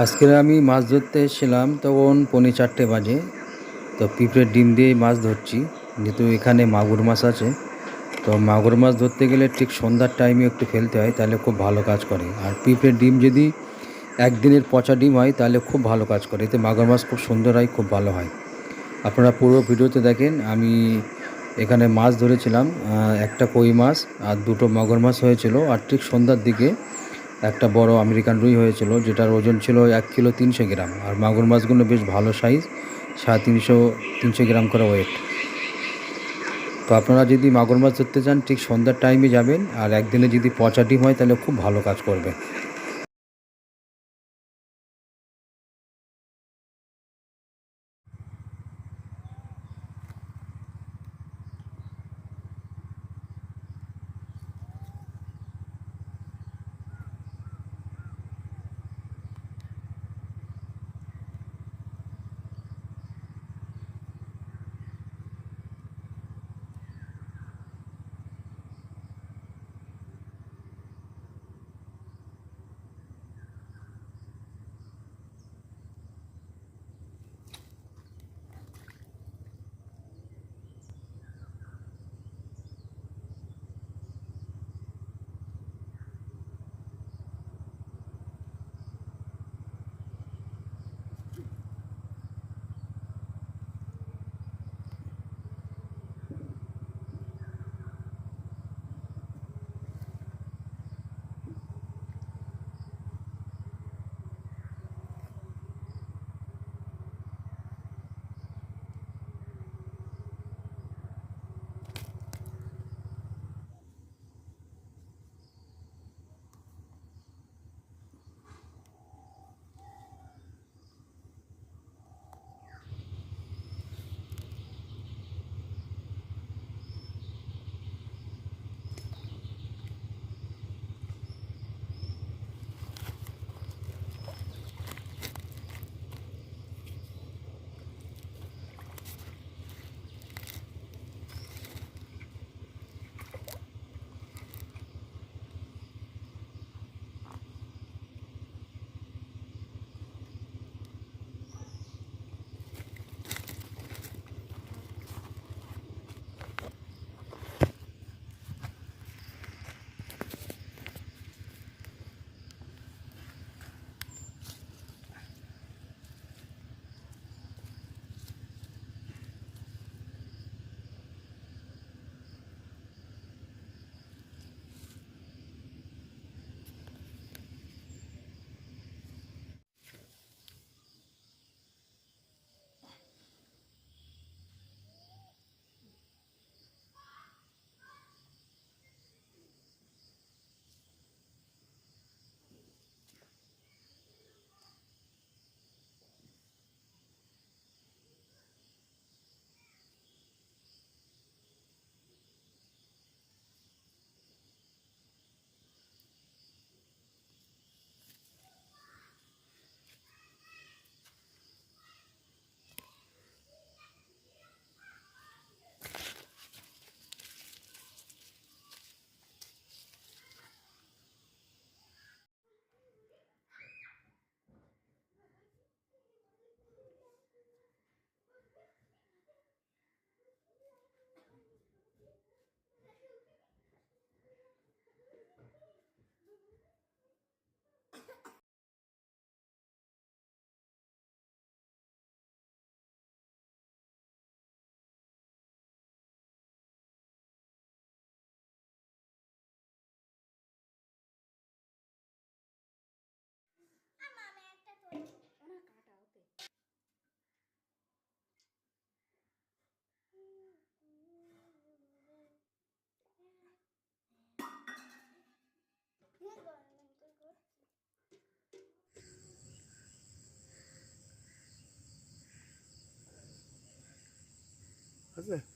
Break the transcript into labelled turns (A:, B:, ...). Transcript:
A: আজকে আমি মাছ ধরতে এসেছিলাম, তখন পনে চারটে বাজে। তো পিঁপড়ের ডিম দিয়ে মাছ ধরছি, যেহেতু এখানে মাগুর মাছ আছে। তো মাগুর মাছ ধরতে গেলে ঠিক সন্ধ্যার টাইমে একটু ফেলতে হয়, তাহলে খুব ভালো কাজ করে। আর পিঁপড়ের ডিম যদি একদিনের পচা ডিম হয়, তাহলে খুব ভালো কাজ করে। এতে মাগুর মাছ খুব সুন্দর হয়, খুব ভালো হয়। আপনারা পুরো ভিডিওতে দেখেন, আমি এখানে মাছ ধরেছিলাম একটা কই মাছ আর দুটো মাগুর মাছ হয়েছিল। আর ঠিক সন্ধ্যার দিকে একটা বড় আমেরিকান রুই হয়েছিল, যেটার ওজন ছিল এক কিলো তিনশো গ্রাম। আর মাগুর মাছগুলো বেশ ভালো সাইজ সাড়ে তিনশো তিনশো গ্রাম করে ওয়েট তো আপনারা যদি মাগুর মাছ ধরতে চান, ঠিক সন্ধ্যার টাইমে যাবেন, আর একদিনে যদি পচা ডিম হয়, তাহলে খুব ভালো কাজ করবে। Yeah.